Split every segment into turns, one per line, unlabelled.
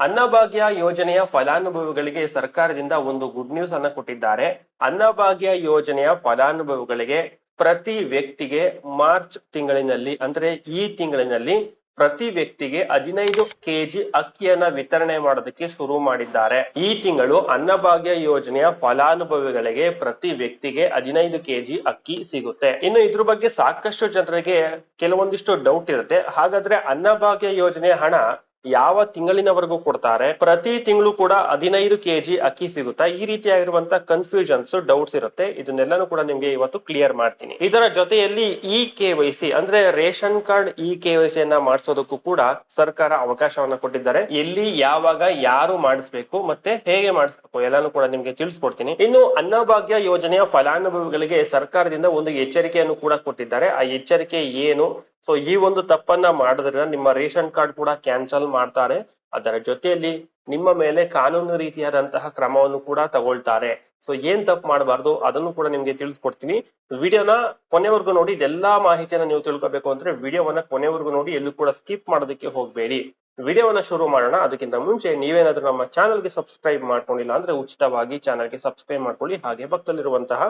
ಅನ್ನಭಾಗ್ಯ ಯೋಜನೆಯ ಫಲಾನುಭವಿಗಳಿಗೆ ಸರ್ಕಾರದಿಂದ ಒಂದು ಗುಡ್ ನ್ಯೂಸ್ ಅನ್ನ ಕೊಟ್ಟಿದ್ದಾರೆ. ಅನ್ನಭಾಗ್ಯ ಯೋಜನೆಯ ಫಲಾನುಭವಿಗಳಿಗೆ ಪ್ರತಿ ವ್ಯಕ್ತಿಗೆ ಮಾರ್ಚ್ ತಿಂಗಳಿನಲ್ಲಿ, ಅಂದ್ರೆ ಈ ತಿಂಗಳಿನಲ್ಲಿ ಪ್ರತಿ ವ್ಯಕ್ತಿಗೆ ಹದಿನೈದು ಕೆಜಿ ಅಕ್ಕಿಯನ್ನ ವಿತರಣೆ ಮಾಡೋದಕ್ಕೆ ಶುರು ಮಾಡಿದ್ದಾರೆ. ಈ ತಿಂಗಳು ಅನ್ನಭಾಗ್ಯ ಯೋಜನೆಯ ಫಲಾನುಭವಿಗಳಿಗೆ ಪ್ರತಿ ವ್ಯಕ್ತಿಗೆ ಹದಿನೈದು ಕೆಜಿ ಅಕ್ಕಿ ಸಿಗುತ್ತೆ. ಇನ್ನು ಇದ್ರ ಬಗ್ಗೆ ಸಾಕಷ್ಟು ಜನರಿಗೆ ಕೆಲವೊಂದಿಷ್ಟು ಡೌಟ್ ಇರುತ್ತೆ. ಹಾಗಾದ್ರೆ ಅನ್ನಭಾಗ್ಯ ಯೋಜನೆಯ ಹಣ ಯಾವ ತಿಂಗಳಿನವರೆಗೂ ಕೊಡ್ತಾರೆ, ಪ್ರತಿ ತಿಂಗಳು ಕೂಡ ಹದಿನೈದು ಕೆಜಿ ಅಕ್ಕಿ ಸಿಗುತ್ತಾ. ಈ ರೀತಿಯಾಗಿರುವಂತ ಕನ್ಫ್ಯೂಷನ್ಸ್ ಡೌಟ್ಸ್ ಇರುತ್ತೆ. ಇದನ್ನೆಲ್ಲಾನು ಕೂಡ ನಿಮ್ಗೆ ಇವತ್ತು ಕ್ಲಿಯರ್ ಮಾಡ್ತೀನಿ. ಇದರ ಜೊತೆಯಲ್ಲಿ ಇ ಕೆ ವೈ ಸಿ ಅಂದ್ರೆ ration card E K C ಅನ್ನ ಮಾಡಿಸೋದಕ್ಕೂ ಕೂಡ ಸರ್ಕಾರ ಅವಕಾಶವನ್ನ ಕೊಟ್ಟಿದ್ದಾರೆ. ಎಲ್ಲಿ, ಯಾವಾಗ, ಯಾರು ಮಾಡಿಸ್ಬೇಕು, ಮತ್ತೆ ಹೇಗೆ ಮಾಡಿಸ್ಬೇಕು, ಎಲ್ಲಾನು ಕೂಡ ನಿಮ್ಗೆ ತಿಳಿಸ್ಕೊಡ್ತೀನಿ. ಇನ್ನು ಅನ್ನಭಾಗ್ಯ ಯೋಜನೆಯ ಫಲಾನುಭವಿಗಳಿಗೆ ಸರ್ಕಾರದಿಂದ ಒಂದು ಎಚ್ಚರಿಕೆಯನ್ನು ಕೂಡ ಕೊಟ್ಟಿದ್ದಾರೆ. ಆ ಎಚ್ಚರಿಕೆ ಏನು? ಸೊ ಈ ಒಂದು ತಪ್ಪನ್ನ ಮಾಡಿದ್ರೆ ನಿಮ್ಮ ರೇಷನ್ ಕಾರ್ಡ್ ಕೂಡ ಕ್ಯಾನ್ಸಲ್ ಮಾಡ್ತಾರೆ. ಅದರ ಜೊತೆಯಲ್ಲಿ ನಿಮ್ಮ ಮೇಲೆ ಕಾನೂನು ರೀತಿಯಾದಂತಹ ಕ್ರಮವನ್ನು ಕೂಡ ತಗೊಳ್ತಾರೆ. ಸೊ ಏನ್ ತಪ್ಪು ಮಾಡಬಾರ್ದು ಅದನ್ನು ಕೂಡ ನಿಮ್ಗೆ ತಿಳಿಸ್ಕೊಡ್ತೀನಿ. ವಿಡಿಯೋನ ಕೊನೆವರೆಗೂ ನೋಡಿ, ಇದೆಲ್ಲಾ ಮಾಹಿತಿಯನ್ನ ನೀವು ತಿಳ್ಕೊಬೇಕು ಅಂದ್ರೆ ವಿಡಿಯೋವನ್ನ ಕೊನೆವರೆಗೂ ನೋಡಿ, ಎಲ್ಲೂ ಕೂಡ ಸ್ಕಿಪ್ ಮಾಡೋದಕ್ಕೆ ಹೋಗ್ಬೇಡಿ. ವಿಡಿಯೋವನ್ನ ಶುರು ಮಾಡೋಣ. ಅದಕ್ಕಿಂತ ಮುಂಚೆ ನೀವೇನಾದ್ರೂ ನಮ್ಮ ಚಾನಲ್ಗೆ ಸಬ್ಸ್ಕ್ರೈಬ್ ಮಾಡ್ಕೊಂಡಿಲ್ಲ ಅಂದ್ರೆ ಉಚಿತವಾಗಿ ಚಾನಲ್ಗೆ ಸಬ್ಸ್ಕ್ರೈಬ್ ಮಾಡ್ಕೊಳ್ಳಿ. ಹಾಗೆ ಪಕ್ಕದಲ್ಲಿರುವಂತಹ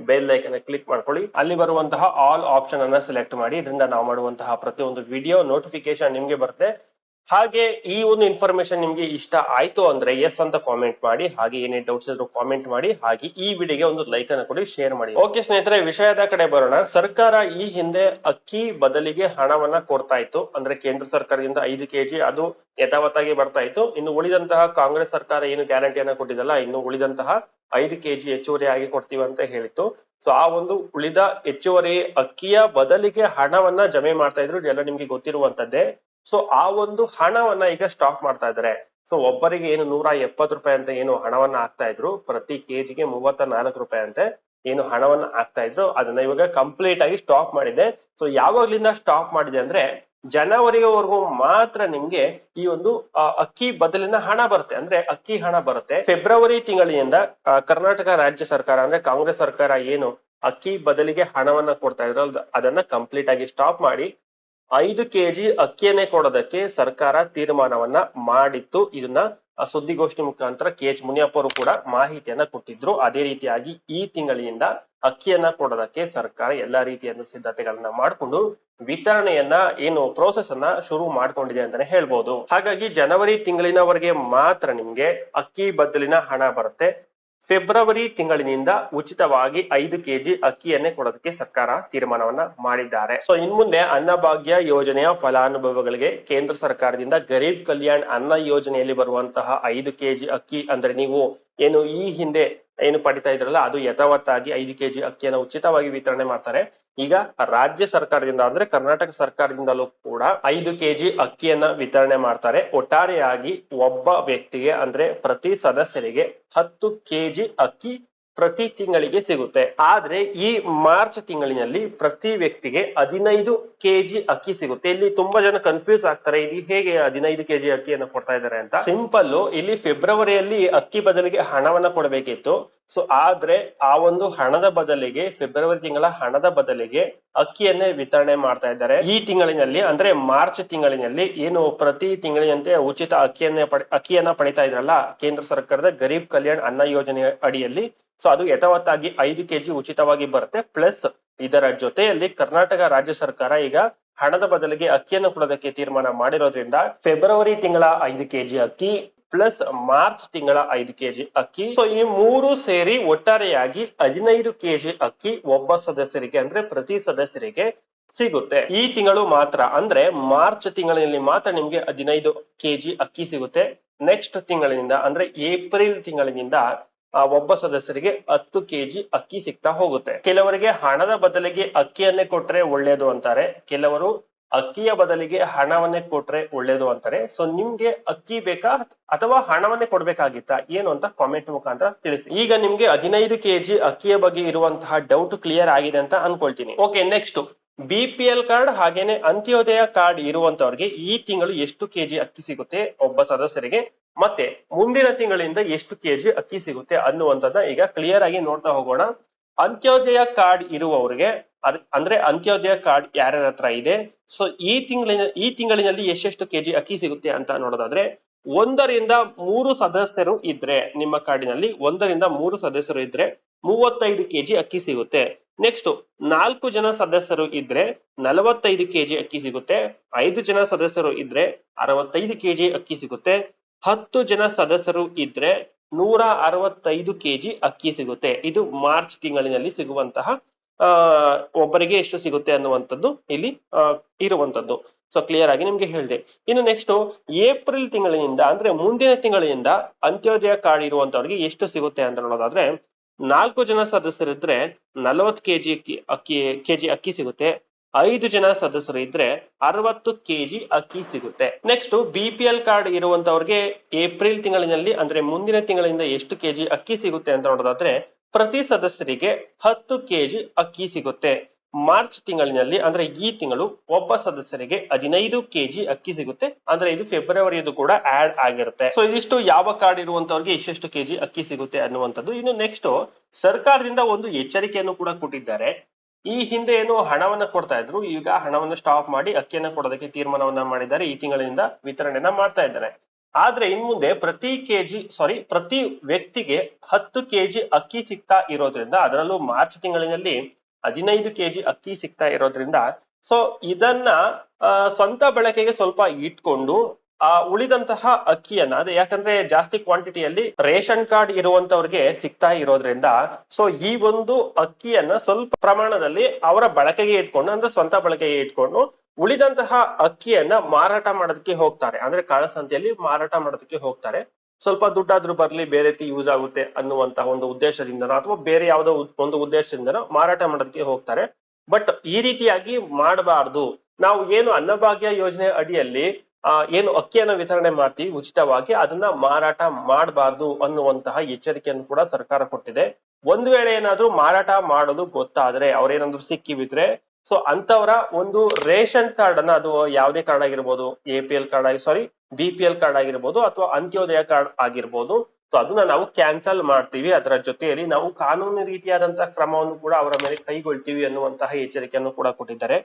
ಬೆಲ್ ಐಕನ್ ಕ್ಲಿಕ್ ಮಾಡ್ಕೊಳ್ಳಿ. ಅಲ್ಲಿ ಬರುವಂತಹ ಆಲ್ ಆಪ್ಷನ್ ಅನ್ನ ಸೆಲೆಕ್ಟ್ ಮಾಡಿ. ಇದರಿಂದ ನಾವು ಮಾಡುವಂತಹ ಪ್ರತಿಯೊಂದು ವಿಡಿಯೋ ನೋಟಿಫಿಕೇಶನ್ ನಿಮ್ಗೆ ಬರುತ್ತೆ. ಹಾಗೆ ಈ ಒಂದು ಇನ್ಫಾರ್ಮೇಶನ್ ನಿಮ್ಗೆ ಇಷ್ಟ ಆಯ್ತು ಅಂದ್ರೆ ಎಸ್ ಅಂತ ಕಾಮೆಂಟ್ ಮಾಡಿ, ಹಾಗೆ ಏನೇ ಡೌಟ್ಸ್ ಇದ್ರು ಕಾಮೆಂಟ್ ಮಾಡಿ, ಹಾಗೆ ಈ ವಿಡಿಯೋಗೆ ಒಂದು ಲೈಕ್ ಅನ್ನು ಕೊಡಿ ಶೇರ್ ಮಾಡಿ. ಓಕೆ ಸ್ನೇಹಿತರೆ, ವಿಷಯದ ಕಡೆ ಬರೋಣ. ಸರ್ಕಾರ ಈ ಹಿಂದೆ ಅಕ್ಕಿ ಬದಲಿಗೆ ಹಣವನ್ನ ಕೊಡ್ತಾ ಇತ್ತು. ಅಂದ್ರೆ ಕೇಂದ್ರ ಸರ್ಕಾರದಿಂದ ಐದು ಕೆಜಿ ಅದು ಯಥಾವತ್ತಾಗಿ ಬರ್ತಾ ಇತ್ತು. ಇನ್ನು ಉಳಿದಂತಹ ಕಾಂಗ್ರೆಸ್ ಸರ್ಕಾರ ಏನು ಗ್ಯಾರಂಟಿಯನ್ನ ಕೊಟ್ಟಿದಲ್ಲ ಇನ್ನು ಉಳಿದಂತಹ ಐದು ಕೆಜಿ ಹೆಚ್ಚುವರಿ ಆಗಿ ಕೊಡ್ತೀವಿ ಅಂತ ಹೇಳಿತ್ತು. ಸೊ ಆ ಒಂದು ಉಳಿದ ಹೆಚ್ಚುವರಿ ಅಕ್ಕಿಯ ಬದಲಿಗೆ ಹಣವನ್ನ ಜಮೆ ಮಾಡ್ತಾ ಇದ್ರು. ಇದೆಲ್ಲ ನಿಮ್ಗೆ ಗೊತ್ತಿರುವಂತದ್ದೇ. ಸೊ ಆ ಒಂದು ಹಣವನ್ನ ಈಗ ಸ್ಟಾಕ್ ಮಾಡ್ತಾ ಇದ್ದಾರೆ. ಸೊ ಒಬ್ಬರಿಗೆ ಏನು ನೂರ ಎಪ್ಪತ್ತು ರೂಪಾಯಿ ಅಂತ ಏನು ಹಣವನ್ನ ಹಾಕ್ತಾ ಇದ್ರು, ಪ್ರತಿ ಕೆಜಿಗೆ ಮೂವತ್ತ ನಾಲ್ಕು ರೂಪಾಯಿ ಅಂತೆ ಏನು ಹಣವನ್ನ ಹಾಕ್ತಾ ಇದ್ರು, ಅದನ್ನ ಇವಾಗ ಕಂಪ್ಲೀಟ್ ಆಗಿ ಸ್ಟಾಪ್ ಮಾಡಿದೆ. ಸೊ ಯಾವಾಗ್ಲಿಂದ ಸ್ಟಾಪ್ ಮಾಡಿದೆ ಅಂದ್ರೆ, ಜನವರಿವರೆಗೂ ಮಾತ್ರ ನಿಮ್ಗೆ ಈ ಒಂದು ಅಕ್ಕಿ ಬದಲಿನ ಹಣ ಬರುತ್ತೆ. ಅಂದ್ರೆ ಅಕ್ಕಿ ಹಣ ಬರುತ್ತೆ. ಫೆಬ್ರವರಿ ತಿಂಗಳಿನಿಂದ ಕರ್ನಾಟಕ ರಾಜ್ಯ ಸರ್ಕಾರ ಅಂದ್ರೆ ಕಾಂಗ್ರೆಸ್ ಸರ್ಕಾರ ಏನು ಅಕ್ಕಿ ಬದಲಿಗೆ ಹಣವನ್ನ ಕೊಡ್ತಾ ಇದ್ರು, ಅದನ್ನ ಕಂಪ್ಲೀಟ್ ಆಗಿ ಸ್ಟಾಪ್ ಮಾಡಿ ಐದು ಕೆಜಿ ಅಕ್ಕಿಯನ್ನೇ ಕೊಡೋದಕ್ಕೆ ಸರ್ಕಾರ ತೀರ್ಮಾನವನ್ನ ಮಾಡಿತ್ತು. ಇದನ್ನ ಸುದ್ದಿಗೋಷ್ಠಿ ಮುಖಾಂತರ ಕೆ ಎಚ್ ಮುನಿಯಪ್ಪ ಅವರು ಕೂಡ ಮಾಹಿತಿಯನ್ನ ಕೊಟ್ಟಿದ್ರು. ಅದೇ ರೀತಿಯಾಗಿ ಈ ತಿಂಗಳಿನಿಂದ ಅಕ್ಕಿಯನ್ನ ಕೊಡೋದಕ್ಕೆ ಸರ್ಕಾರ ಎಲ್ಲಾ ರೀತಿಯ ಸಿದ್ಧತೆಗಳನ್ನ ಮಾಡಿಕೊಂಡು ವಿತರಣೆಯನ್ನ ಏನು ಪ್ರೋಸೆಸ್ ಅನ್ನ ಶುರು ಮಾಡ್ಕೊಂಡಿದೆ ಅಂತಾನೆ ಹೇಳ್ಬೋದು. ಹಾಗಾಗಿ ಜನವರಿ ತಿಂಗಳಿನವರೆಗೆ ಮಾತ್ರ ನಿಮ್ಗೆ ಅಕ್ಕಿ ಬದಲಿನ ಹಣ ಬರುತ್ತೆ. ಫೆಬ್ರವರಿ ತಿಂಗಳಿನಿಂದ ಉಚಿತವಾಗಿ ಐದು ಕೆಜಿ ಅಕ್ಕಿಯನ್ನೇ ಕೊಡೋದಕ್ಕೆ ಸರ್ಕಾರ ತೀರ್ಮಾನವನ್ನ ಮಾಡಿದ್ದಾರೆ. ಸೊ ಇನ್ ಮುಂದೆ ಅನ್ನಭಾಗ್ಯ ಯೋಜನೆಯ ಫಲಾನುಭವಿಗಳಿಗೆ ಕೇಂದ್ರ ಸರ್ಕಾರದಿಂದ ಗರೀಬ್ ಕಲ್ಯಾಣ್ ಅನ್ನ ಯೋಜನೆಯಲ್ಲಿ ಬರುವಂತಹ ಐದು ಕೆಜಿ ಅಕ್ಕಿ ಅಂದ್ರೆ ನೀವು ಏನು ಈ ಹಿಂದೆ ಏನು ಪಡಿತಾ ಇದ್ರಲ್ಲ, ಅದು ಯಥಾವತ್ತಾಗಿ ಐದು ಕೆಜಿ ಅಕ್ಕಿಯನ್ನು ಉಚಿತವಾಗಿ ವಿತರಣೆ ಮಾಡ್ತಾರೆ. ಈಗ ರಾಜ್ಯ ಸರ್ಕಾರದಿಂದ ಅಂದ್ರೆ ಕರ್ನಾಟಕ ಸರ್ಕಾರದಿಂದಲೂ ಕೂಡ ಐದು ಕೆಜಿ ಅಕ್ಕಿಯನ್ನ ವಿತರಣೆ ಮಾಡ್ತಾರೆ. ಒಟ್ಟಾರೆಯಾಗಿ ಒಬ್ಬ ವ್ಯಕ್ತಿಗೆ ಅಂದ್ರೆ ಪ್ರತಿ ಸದಸ್ಯರಿಗೆ ಹತ್ತು ಕೆಜಿ ಅಕ್ಕಿ ಪ್ರತಿ ತಿಂಗಳಿಗೆ ಸಿಗುತ್ತೆ. ಆದ್ರೆ ಈ ಮಾರ್ಚ್ ತಿಂಗಳಿನಲ್ಲಿ ಪ್ರತಿ ವ್ಯಕ್ತಿಗೆ ಹದಿನೈದು ಕೆಜಿ ಅಕ್ಕಿ ಸಿಗುತ್ತೆ. ಇಲ್ಲಿ ತುಂಬಾ ಜನ ಕನ್ಫ್ಯೂಸ್ ಆಗ್ತಾರೆ ಇಲ್ಲಿ ಹೇಗೆ ಹದಿನೈದು ಕೆಜಿ ಅಕ್ಕಿಯನ್ನು ಕೊಡ್ತಾ ಇದ್ದಾರೆ ಅಂತ. ಸಿಂಪಲ್ ಇಲ್ಲಿ ಫೆಬ್ರವರಿಯಲ್ಲಿ ಅಕ್ಕಿ ಬದಲಿಗೆ ಹಣವನ್ನ ಕೊಡಬೇಕಿತ್ತು. ಸೊ ಆದ್ರೆ ಆ ಒಂದು ಹಣದ ಬದಲಿಗೆ ಫೆಬ್ರವರಿ ತಿಂಗಳ ಹಣದ ಬದಲಿಗೆ ಅಕ್ಕಿಯನ್ನೇ ವಿತರಣೆ ಮಾಡ್ತಾ ಇದ್ದಾರೆ. ಈ ತಿಂಗಳಿನಲ್ಲಿ, ಅಂದ್ರೆ ಮಾರ್ಚ್ ತಿಂಗಳಿನಲ್ಲಿ ಏನು ಪ್ರತಿ ತಿಂಗಳಿನಂತೆ ಉಚಿತ ಅಕ್ಕಿಯನ್ನೇ ಅಕ್ಕಿಯನ್ನ ಪಡಿತಾ ಇದ್ರಲ್ಲ, ಕೇಂದ್ರ ಸರ್ಕಾರದ ಗರೀಬ್ ಕಲ್ಯಾಣ್ ಅನ್ನ ಯೋಜನೆ ಅಡಿಯಲ್ಲಿ ಸೊ ಅದು ಯಥಾವತ್ತಾಗಿ ಐದು ಕೆಜಿ ಉಚಿತವಾಗಿ ಬರುತ್ತೆ. ಪ್ಲಸ್ ಇದರ ಜೊತೆಯಲ್ಲಿ ಕರ್ನಾಟಕ ರಾಜ್ಯ ಸರ್ಕಾರ ಈಗ ಹಣದ ಬದಲಿಗೆ ಅಕ್ಕಿಯನ್ನು ಕೊಡೋದಕ್ಕೆ ತೀರ್ಮಾನ ಮಾಡಿರೋದ್ರಿಂದ ಫೆಬ್ರವರಿ ತಿಂಗಳ ಐದು ಕೆಜಿ ಅಕ್ಕಿ ಪ್ಲಸ್ ಮಾರ್ಚ್ ತಿಂಗಳ ಐದು ಕೆಜಿ ಅಕ್ಕಿ. ಸೊ ಈ ಮೂರು ಸೇರಿ ಒಟ್ಟಾರೆಯಾಗಿ ಹದಿನೈದು ಕೆಜಿ ಅಕ್ಕಿ ಒಬ್ಬ ಸದಸ್ಯರಿಗೆ ಅಂದ್ರೆ ಪ್ರತಿ ಸದಸ್ಯರಿಗೆ ಸಿಗುತ್ತೆ. ಈ ತಿಂಗಳು ಮಾತ್ರ ಅಂದ್ರೆ ಮಾರ್ಚ್ ತಿಂಗಳಿನಲ್ಲಿ ಮಾತ್ರ ನಿಮ್ಗೆ ಹದಿನೈದು ಕೆಜಿ ಅಕ್ಕಿ ಸಿಗುತ್ತೆ. ನೆಕ್ಸ್ಟ್ ತಿಂಗಳಿನಿಂದ ಅಂದ್ರೆ ಏಪ್ರಿಲ್ ತಿಂಗಳಿನಿಂದ ಆ ಒಬ್ಬ ಸದಸ್ಯರಿಗೆ ಹತ್ತು ಕೆಜಿ ಅಕ್ಕಿ ಸಿಗ್ತಾ ಹೋಗುತ್ತೆ. ಕೆಲವರಿಗೆ ಹಣದ ಬದಲಿಗೆ ಅಕ್ಕಿಯನ್ನೇ ಕೊಟ್ರೆ ಒಳ್ಳೇದು ಅಂತಾರೆ. ಕೆಲವರು ಅಕ್ಕಿಯ ಬದಲಿಗೆ ಹಣವನ್ನೇ ಕೊಟ್ರೆ ಒಳ್ಳೇದು ಅಂತಾರೆ. ಸೊ ನಿಮ್ಗೆ ಅಕ್ಕಿ ಬೇಕಾ ಅಥವಾ ಹಣವನ್ನೇ ಕೊಡ್ಬೇಕಾಗಿತ್ತಾ? ಏನು ಅಂತ ಕಾಮೆಂಟ್ ಮುಖಾಂತರ ತಿಳಿಸಿ. ಈಗ ನಿಮ್ಗೆ ಹದಿನೈದು ಕೆಜಿ ಅಕ್ಕಿಯ ಬಗ್ಗೆ ಇರುವಂತಹ ಡೌಟ್ ಕ್ಲಿಯರ್ ಆಗಿದೆ ಅಂತ ಅನ್ಕೊಳ್ತೀನಿ. Okay next B P L card ಹಾಗೇನೆ ಅಂತ್ಯೋದಯ ಕಾರ್ಡ್ ಇರುವಂತವ್ರಿಗೆ ಈ ತಿಂಗಳು ಎಷ್ಟು ಕೆಜಿ ಅಕ್ಕಿ ಸಿಗುತ್ತೆ? ಒಬ್ಬ ಸದಸ್ಯರಿಗೆ ಮತ್ತೆ ಮುಂದಿನ ತಿಂಗಳಿಂದ ಎಷ್ಟು ಕೆಜಿ ಅಕ್ಕಿ ಸಿಗುತ್ತೆ ಅನ್ನುವಂಥದ್ದನ್ನ ಈಗ ಕ್ಲಿಯರ್ ಆಗಿ ನೋಡ್ತಾ ಹೋಗೋಣ. ಅಂತ್ಯೋದಯ ಕಾರ್ಡ್ ಇರುವವರಿಗೆ ಅಂದ್ರೆ ಅಂತ್ಯೋದಯ ಕಾರ್ಡ್ ಯಾರ್ಯಾರ ಹತ್ರ ಇದೆ ಸೊ ಈ ತಿಂಗಳಿನ, ಈ ತಿಂಗಳಿನಲ್ಲಿ ಎಷ್ಟೆಷ್ಟು ಕೆಜಿ ಅಕ್ಕಿ ಸಿಗುತ್ತೆ ಅಂತ ನೋಡೋದಾದ್ರೆ, ಒಂದರಿಂದ ಮೂರು ಸದಸ್ಯರು ಇದ್ರೆ, ನಿಮ್ಮ ಕಾರ್ಡಿನಲ್ಲಿ ಒಂದರಿಂದ ಮೂರು ಸದಸ್ಯರು ಇದ್ರೆ ಮೂವತ್ತೈದು ಕೆಜಿ ಅಕ್ಕಿ ಸಿಗುತ್ತೆ. ನೆಕ್ಸ್ಟ್ ನಾಲ್ಕು ಜನ ಸದಸ್ಯರು ಇದ್ರೆ ನಲವತ್ತೈದು ಕೆಜಿ ಅಕ್ಕಿ ಸಿಗುತ್ತೆ, ಐದು ಜನ ಸದಸ್ಯರು ಇದ್ರೆ ಅರವತ್ತೈದು ಕೆಜಿ ಅಕ್ಕಿ ಸಿಗುತ್ತೆ ಹತ್ತು ಜನ ಸದಸ್ಯರು ಇದ್ರೆ ನೂರ ಅರವತ್ತೈದು ಕೆಜಿ ಅಕ್ಕಿ ಸಿಗುತ್ತೆ. ಇದು ಮಾರ್ಚ್ ತಿಂಗಳಿನಲ್ಲಿ ಸಿಗುವಂತಹ ಒಬ್ಬರಿಗೆ ಎಷ್ಟು ಸಿಗುತ್ತೆ ಅನ್ನುವಂಥದ್ದು ಇಲ್ಲಿ ಇರುವಂತದ್ದು ಸೊ ಕ್ಲಿಯರ್ ಆಗಿ ನಿಮ್ಗೆ ಹೇಳಿದೆ. ಇನ್ನು ನೆಕ್ಸ್ಟ್ ಏಪ್ರಿಲ್ ತಿಂಗಳಿನಿಂದ ಅಂದ್ರೆ ಮುಂದಿನ ತಿಂಗಳಿನಿಂದ ಅಂತ್ಯೋದಯ ಕಾರ್ಡ್ ಇರುವಂತವ್ರಿಗೆ ಎಷ್ಟು ಸಿಗುತ್ತೆ ಅಂತ ನೋಡೋದಾದ್ರೆ, ನಾಲ್ಕು ಜನ ಸದಸ್ಯರಿದ್ರೆ ನಲವತ್ತು ಕೆಜಿ ಅಕ್ಕಿ ಅಕ್ಕಿ, ಕೆಜಿ ಅಕ್ಕಿ ಸಿಗುತ್ತೆ. ಐದು ಜನ ಸದಸ್ಯರು ಇದ್ರೆ ಅರವತ್ತು ಕೆಜಿ ಅಕ್ಕಿ ಸಿಗುತ್ತೆ. Next B P L card ಇರುವಂತವ್ರಿಗೆ April ತಿಂಗಳಿನಲ್ಲಿ, ಅಂದ್ರೆ ಮುಂದಿನ ತಿಂಗಳಿಂದ ಎಷ್ಟು ಕೆಜಿ ಅಕ್ಕಿ ಸಿಗುತ್ತೆ ಅಂತ ನೋಡೋದಾದ್ರೆ, ಪ್ರತಿ ಸದಸ್ಯರಿಗೆ ಹತ್ತು ಕೆಜಿ ಅಕ್ಕಿ ಸಿಗುತ್ತೆ. ಮಾರ್ಚ್ ತಿಂಗಳಿನಲ್ಲಿ, ಅಂದ್ರೆ ಈ ತಿಂಗಳು ಒಬ್ಬ ಸದಸ್ಯರಿಗೆ ಹದಿನೈದು ಕೆಜಿ ಅಕ್ಕಿ ಸಿಗುತ್ತೆ. ಅಂದ್ರೆ ಇದು ಫೆಬ್ರವರಿಯದು ಕೂಡ ಆಡ್ ಆಗಿರುತ್ತೆ. ಸೊ ಇದಿಷ್ಟು ಯಾವ ಕಾರ್ಡ್ ಇರುವಂತವ್ರಿಗೆ ಇಷ್ಟೆಷ್ಟು ಕೆಜಿ ಅಕ್ಕಿ ಸಿಗುತ್ತೆ ಅನ್ನುವಂಥದ್ದು. ಇನ್ನು ನೆಕ್ಸ್ಟ್ ಸರ್ಕಾರದಿಂದ ಒಂದು ಎಚ್ಚರಿಕೆಯನ್ನು ಕೂಡ ಕೊಟ್ಟಿದ್ದಾರೆ. ಈ ಹಿಂದೆ ಏನು ಹಣವನ್ನ ಕೊಡ್ತಾ ಇದ್ರು, ಈಗ ಹಣವನ್ನ ಸ್ಟಾಪ್ ಮಾಡಿ ಅಕ್ಕಿಯನ್ನ ಕೊಡೋದಕ್ಕೆ ತೀರ್ಮಾನವನ್ನ ಮಾಡಿದ್ದಾರೆ, ಈ ತಿಂಗಳಿನಿಂದ ವಿತರಣೆಯನ್ನ ಮಾಡ್ತಾ ಇದ್ದಾರೆ. ಆದ್ರೆ ಇನ್ ಮುಂದೆ ಪ್ರತಿ ಕೆಜಿ ಸಾರಿ ಪ್ರತಿ ವ್ಯಕ್ತಿಗೆ ಹತ್ತು ಕೆಜಿ ಅಕ್ಕಿ ಸಿಗ್ತಾ ಇರೋದ್ರಿಂದ, ಅದರಲ್ಲೂ ಮಾರ್ಚ್ ತಿಂಗಳಿನಲ್ಲಿ ಹದಿನೈದು ಕೆಜಿ ಅಕ್ಕಿ ಸಿಗ್ತಾ ಇರೋದ್ರಿಂದ ಸೊ ಇದನ್ನ ಸ್ವಂತ ಬಳಕೆಗೆ ಸ್ವಲ್ಪ ಇಟ್ಕೊಂಡು ಆ, ಉಳಿದಂತಹ ಅಕ್ಕಿಯನ್ನ, ಅದೇ ಯಾಕಂದ್ರೆ ಜಾಸ್ತಿ ಕ್ವಾಂಟಿಟಿಯಲ್ಲಿ ರೇಷನ್ ಕಾರ್ಡ್ ಇರುವಂತವ್ರಿಗೆ ಸಿಗ್ತಾ ಇರೋದ್ರಿಂದ ಸೊ ಈ ಒಂದು ಅಕ್ಕಿಯನ್ನ ಸ್ವಲ್ಪ ಪ್ರಮಾಣದಲ್ಲಿ ಅವರ ಬಳಕೆಗೆ ಇಟ್ಕೊಂಡು, ಅಂದ್ರೆ ಸ್ವಂತ ಬಳಕೆಗೆ ಇಟ್ಕೊಂಡು, ಉಳಿದಂತಹ ಅಕ್ಕಿಯನ್ನ ಮಾರಾಟ ಮಾಡೋದಕ್ಕೆ ಹೋಗ್ತಾರೆ. ಅಂದ್ರೆ ಕಾಳಸಂತೆಯಲ್ಲಿ ಮಾರಾಟ ಮಾಡೋದಕ್ಕೆ ಹೋಗ್ತಾರೆ. ಸ್ವಲ್ಪ ದುಡ್ಡಾದ್ರೂ ಬರ್ಲಿ ರೀತಿ ಯೂಸ್ ಆಗುತ್ತೆ ಅನ್ನುವಂತಹ ಒಂದು ಉದ್ದೇಶದಿಂದನೋ, ಅಥವಾ ಬೇರೆ ಯಾವುದೋ ಒಂದು ಉದ್ದೇಶದಿಂದನೋ ಮಾರಾಟ ಮಾಡೋದಕ್ಕೆ ಹೋಗ್ತಾರೆ. ಬಟ್ ಈ ರೀತಿಯಾಗಿ ಮಾಡಬಾರ್ದು. ನಾವು ಏನು ಅನ್ನಭಾಗ್ಯ ಯೋಜನೆ ಅಡಿಯಲ್ಲಿ ಏನು ಅಕ್ಕಿಯನ್ನ ವಿತರಣೆ ಮಾಡ್ತೀವಿ ಉಚಿತವಾಗಿ, ಅದನ್ನ ಮಾರಾಟ ಮಾಡಬಾರ್ದು ಅನ್ನುವಂತಹ ಎಚ್ಚರಿಕೆಯನ್ನು ಕೂಡ ಸರ್ಕಾರ ಕೊಟ್ಟಿದೆ. ಒಂದು ವೇಳೆ ಏನಾದ್ರು ಮಾರಾಟ ಮಾಡೋದು ಗೊತ್ತಾದ್ರೆ, ಅವ್ರೇನಾದ್ರೂ ಸಿಕ್ಕಿ ಬಿದ್ರೆ ಸೊ ಅಂತವರ ಒಂದು ರೇಷನ್ ಕಾರ್ಡ್ ಅನ್ನ ಅದು ಯಾವುದೇ ಕಾರ್ಡ್ ಆಗಿರ್ಬೋದು, ಎ ಪಿ ಎಲ್ ಕಾರ್ಡ್ ಆಗಿ, sorry, B P L card ಆಗಿರ್ಬೋದು ಅಥವಾ ಅಂತ್ಯೋದಯ ಕಾರ್ಡ್ ಆಗಿರ್ಬೋದು, ಸೊ ಅದನ್ನ ನಾವು ಕ್ಯಾನ್ಸಲ್ ಮಾಡ್ತೀವಿ. ಅದರ ಜೊತೆಯಲ್ಲಿ ನಾವು ಕಾನೂನು ರೀತಿಯಾದಂತಹ ಕ್ರಮವನ್ನು ಕೂಡ ಅವರ ಮೇಲೆ ಕೈಗೊಳ್ತೀವಿ ಅನ್ನುವಂತಹ ಎಚ್ಚರಿಕೆಯನ್ನು ಕೂಡ ಕೊಟ್ಟಿದ್ದಾರೆ.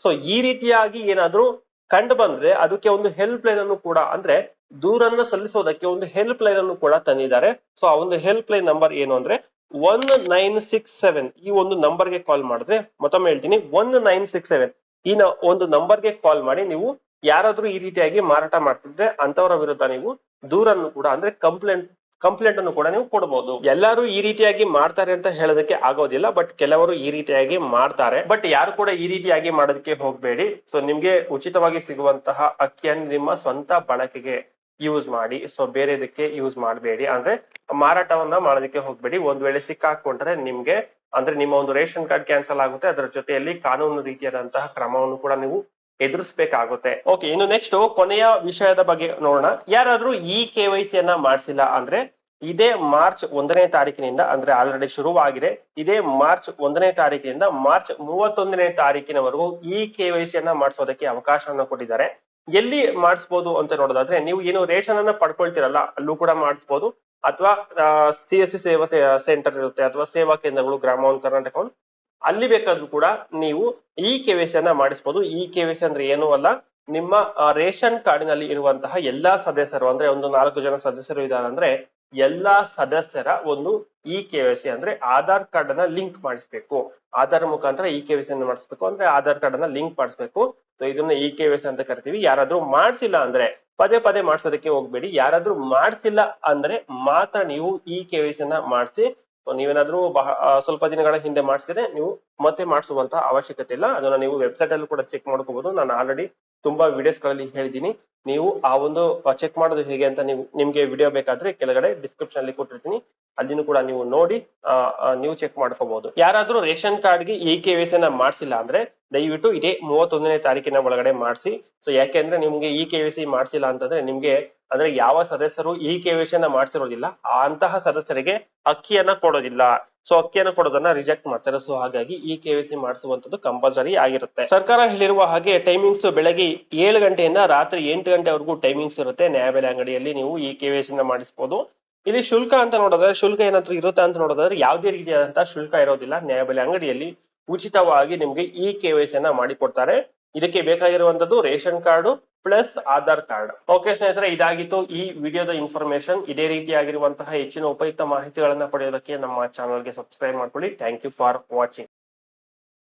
ಸೊ ಈ ರೀತಿಯಾಗಿ ಏನಾದ್ರೂ ಕಂಡು ಬಂದ್ರೆ ಅದಕ್ಕೆ ಒಂದು ಹೆಲ್ಪ್ ಲೈನ್ ಅನ್ನು ಕೂಡ, ಅಂದ್ರೆ ದೂರನ್ನ ಸಲ್ಲಿಸೋದಕ್ಕೆ ಒಂದು ಹೆಲ್ಪ್ ಲೈನ್ ಅನ್ನು ಕೂಡ ತಂದಿದ್ದಾರೆ. ಸೊ ಆ ಒಂದು ಹೆಲ್ಪ್ ಲೈನ್ ನಂಬರ್ ಏನು ಅಂದ್ರೆ ಒನ್ ನೈನ್ ಸಿಕ್ಸ್ ಸೆವೆನ್ ಈ ಒಂದು ನಂಬರ್ಗೆ ಕಾಲ್ ಮಾಡಿದ್ರೆ ಮತ್ತೊಮ್ಮೆ ಹೇಳ್ತೀನಿ ಒನ್ ನೈನ್ ಸಿಕ್ಸ್ ಸೆವೆನ್ ಈ ಒಂದು ಒಂದು ನಂಬರ್ಗೆ ಕಾಲ್ ಮಾಡಿ ನೀವು ಯಾರಾದ್ರೂ ಈ ರೀತಿಯಾಗಿ ಮಾರಾಟ ಮಾಡ್ತಿದ್ರೆ ಅಂತವರ ವಿರುದ್ಧ ನೀವು ದೂರನ್ನು ಕೂಡ, ಅಂದ್ರೆ ಕಂಪ್ಲೇಂಟ್ ಕಂಪ್ಲೇಂಟ್ ಅನ್ನು ಕೂಡ ನೀವು ಕೊಡಬಹುದು ಎಲ್ಲರೂ ಈ ರೀತಿಯಾಗಿ ಮಾಡ್ತಾರೆ ಅಂತ ಹೇಳೋದಕ್ಕೆ ಆಗೋದಿಲ್ಲ, ಬಟ್ ಕೆಲವರು ಈ ರೀತಿಯಾಗಿ ಮಾಡ್ತಾರೆ. ಬಟ್ ಯಾರು ಕೂಡ ಈ ರೀತಿಯಾಗಿ ಮಾಡೋದಕ್ಕೆ ಹೋಗ್ಬೇಡಿ. ಸೊ ನಿಮ್ಗೆ ಉಚಿತವಾಗಿ ಸಿಗುವಂತಹ ಅಕ್ಕಿಯನ್ನು ನಿಮ್ಮ ಸ್ವಂತ ಬಳಕೆಗೆ ಯೂಸ್ ಮಾಡಿ. ಸೊ ಬೇರೆದಕ್ಕೆ ಯೂಸ್ ಮಾಡಬೇಡಿ. ಅಂದ್ರೆ ಮಾರಾಟವನ್ನ ಮಾಡೋದಕ್ಕೆ ಹೋಗ್ಬೇಡಿ. ಒಂದ್ ವೇಳೆ ಸಿಕ್ಕಾಕೊಂಡ್ರೆ ನಿಮ್ಗೆ, ಅಂದ್ರೆ ನಿಮ್ಮ ಒಂದು ರೇಷನ್ ಕಾರ್ಡ್ ಕ್ಯಾನ್ಸಲ್ ಆಗುತ್ತೆ. ಅದರ ಜೊತೆಯಲ್ಲಿ ಕಾನೂನು ರೀತಿಯಾದಂತಹ ಕ್ರಮವನ್ನು ಕೂಡ ನೀವು ಎದುರಿಸಬೇಕಾಗುತ್ತೆ. ಓಕೆ ಇನ್ನು ನೆಕ್ಸ್ಟ್ ಕೊನೆಯ ವಿಷಯದ ಬಗ್ಗೆ ನೋಡೋಣ. ಯಾರಾದ್ರೂ ಈ ಕೆ ವೈ ಸಿ ಅನ್ನ ಮಾಡಿಸಿಲ್ಲ ಅಂದ್ರೆ ಇದೇ ಮಾರ್ಚ್ ಒಂದನೇ ತಾರೀಕಿನಿಂದ ಅಂದ್ರೆ ಆಲ್ರೆಡಿ ಶುರುವಾಗಿದೆ. ಇದೇ ಮಾರ್ಚ್ ಒಂದನೇ ತಾರೀಕಿನಿಂದ ಮಾರ್ಚ್ ಮೂವತ್ತೊಂದನೇ ತಾರೀಕಿನವರೆಗೂ ಈ ಕೆ ವೈ ಸಿ ಅನ್ನ ಮಾಡಿಸೋದಕ್ಕೆ ಅವಕಾಶವನ್ನ ಕೊಟ್ಟಿದ್ದಾರೆ. ಎಲ್ಲಿ ಮಾಡಿಸ್ಬೋದು ಅಂತ ನೋಡೋದಾದ್ರೆ ನೀವು ಏನು ರೇಷನ್ ಅನ್ನ ಪಡ್ಕೊಳ್ತಿರಲ್ಲ, ಅಲ್ಲೂ ಕೂಡ ಮಾಡಿಸ್ಬೋದು. ಅಥವಾ C S C Seva centre ಇರುತ್ತೆ, ಅಥವಾ ಸೇವಾ ಕೇಂದ್ರಗಳು ಗ್ರಾಮ ಒನ್ ಕರ್ನಾಟಕ ಅಲ್ಲಿ ಬೇಕಾದ್ರೂ ಕೂಡ ನೀವು ಈ ಕೆ ಸಿ ಅನ್ನ ಮಾಡಿಸ್ಬೋದು. ಈ ಕೆ ಸಿ ಅಂದ್ರೆ ಏನೂ ಅಲ್ಲ. ನಿಮ್ಮ ರೇಷನ್ ಕಾರ್ಡಿನಲ್ಲಿ ಇರುವಂತಹ ಎಲ್ಲಾ ಸದಸ್ಯರು ಅಂದ್ರೆ ಒಂದು ನಾಲ್ಕು ಜನ ಸದಸ್ಯರು ಇದ್ದಾರೆ ಅಂದ್ರೆ ಎಲ್ಲಾ ಸದಸ್ಯರ ಒಂದು ಇ ಕೆ ಸಿ ಅಂದ್ರೆ ಆಧಾರ್ ಕಾರ್ಡ್ ಅನ್ನ ಲಿಂಕ್ ಮಾಡಿಸ್ಬೇಕು. ಆಧಾರ್ ಮುಖಾಂತರ ಇ ಕೆ ಸಿ ಅನ್ನ ಮಾಡಿಸ್ಬೇಕು ಅಂದ್ರೆ ಆಧಾರ್ ಕಾರ್ಡ್ ಅನ್ನ ಲಿಂಕ್ ಮಾಡಿಸ್ಬೇಕು. ಸೊ ಇದನ್ನ ಇ ಕೆ ಸಿ ಅಂತ ಕರಿತೀವಿ. ಯಾರಾದ್ರೂ ಮಾಡ್ಸಿಲ್ಲ ಅಂದ್ರೆ ಪದೇ ಪದೇ ಮಾಡಿಸೋದಕ್ಕೆ ಹೋಗ್ಬೇಡಿ. ಯಾರಾದ್ರೂ ಮಾಡ್ಸಿಲ್ಲ ಅಂದ್ರೆ ಮಾತ್ರ ನೀವು ಈ ಕೆ ಸಿ ಅನ್ನ ಮಾಡಿಸಿ ನೀವೇನಾದ್ರೂ ಬಹ ಆ, ಸ್ವಲ್ಪ ದಿನಗಳ ಹಿಂದೆ ಮಾಡಿಸಿದ್ರೆ ನೀವು ಮತ್ತೆ ಮಾಡಿಸುವಂತ ಅವಶ್ಯಕತೆ ಇಲ್ಲ. ಅದನ್ನ ನೀವು ವೆಬ್ಸೈಟ್ ಅಲ್ಲೂ ಕೂಡ ಚೆಕ್ ಮಾಡ್ಕೋಬಹುದು ನಾನು ಆಲ್ರೆಡಿ ತುಂಬಾ ವಿಡಿಯೋಸ್ಗಳಲ್ಲಿ ಹೇಳಿದೀನಿ ನೀವು ಆ ಒಂದು ಚೆಕ್ ಮಾಡೋದು ಹೇಗೆ ಅಂತ ನೀವು, ನಿಮ್ಗೆ ವಿಡಿಯೋ ಬೇಕಾದ್ರೆ ಕೆಳಗಡೆ ಡಿಸ್ಕ್ರಿಪ್ಷನ್ ಅಲ್ಲಿ ಕೊಟ್ಟಿರ್ತೀನಿ. ಅಲ್ಲಿನೂ ಕೂಡ ನೀವು ನೋಡಿ ನೀವು ಚೆಕ್ ಮಾಡ್ಕೋಬಹುದು ಯಾರಾದ್ರೂ ರೇಷನ್ ಕಾರ್ಡ್ಗೆ ಇ ಕೆ ಸಿ ನ ಮಾಡಿಸಿಲ್ಲ ಅಂದ್ರೆ ದಯವಿಟ್ಟು ಇದೇ ಮೂವತ್ತೊಂದನೇ ತಾರೀಕಿನ ಒಳಗಡೆ ಮಾಡಿಸಿ. ಸೊ ಯಾಕೆ ಅಂದ್ರೆ ನಿಮ್ಗೆ ಇ ಕೆ ವಿ ಸಿ ಮಾಡಿಸಿಲ್ಲ ಅಂತಂದ್ರೆ ನಿಮ್ಗೆ, ಅಂದ್ರೆ ಯಾವ ಸದಸ್ಯರು ಇ ಕೆ ವೈ ನ ಮಾಡಿಸಿರೋದಿಲ್ಲ, ಅಂತಹ ಸದಸ್ಯರಿಗೆ ಅಕ್ಕಿಯನ್ನ ಕೊಡೋದಿಲ್ಲ. ಸೊ ಅಕ್ಕಿಯನ್ನು ಕೊಡೋದನ್ನ ರಿಜೆಕ್ಟ್ ಮಾಡ್ತಾರೆ. ಸೊ ಹಾಗಾಗಿ ಈ ಕೆ ಸಿ ಮಾಡಿಸುವಂತದ್ದು ಕಂಪಲ್ಸರಿ ಆಗಿರುತ್ತೆ. ಸರ್ಕಾರ ಹೇಳಿರುವ ಹಾಗೆ ಟೈಮಿಂಗ್ಸ್ ಬೆಳಗ್ಗೆ ಏಳು ಗಂಟೆಯಿಂದ ರಾತ್ರಿ ಎಂಟು ಗಂಟೆವರೆಗೂ ಟೈಮಿಂಗ್ಸ್ ಇರುತ್ತೆ. ನ್ಯಾಯಬೆಲೆ ಅಂಗಡಿಯಲ್ಲಿ ನೀವು ಈ ಕೆ ನ ಮಾಡಿಸಬಹುದು ಇಲ್ಲಿ ಶುಲ್ಕ ಅಂತ ನೋಡೋದಾದ್ರೆ, ಶುಲ್ಕ ಏನಾದ್ರೂ ಇರುತ್ತೆ ಅಂತ ನೋಡೋದಾದ್ರೆ ಯಾವುದೇ ರೀತಿಯಾದಂತಹ ಶುಲ್ಕ ಇರೋದಿಲ್ಲ. ನ್ಯಾಯಬೆಲೆ ಅಂಗಡಿಯಲ್ಲಿ ಉಚಿತವಾಗಿ ನಿಮ್ಗೆ ಈ ಕೆ ವೈ ಮಾಡಿಕೊಡ್ತಾರೆ. ಇದಕ್ಕೆ ಬೇಕಾಗಿರುವಂತದ್ದು ration card plus Aadhaar card. Okay ಸ್ನೇಹಿತರೆ, ಇದಾಗಿತ್ತು ಈ ವಿಡಿಯೋದ ಇನ್ಫಾರ್ಮೇಶನ್ ಇದೇ ರೀತಿಯಾಗಿರುವಂತಹ ಹೆಚ್ಚಿನ ಉಪಯುಕ್ತ ಮಾಹಿತಿಗಳನ್ನ ಪಡೆಯೋದಕ್ಕೆ ನಮ್ಮ ಚಾನಲ್ಗೆ ಸಬ್ಸ್ಕ್ರೈಬ್ ಮಾಡ್ಕೊಳ್ಳಿ. Thank you for watching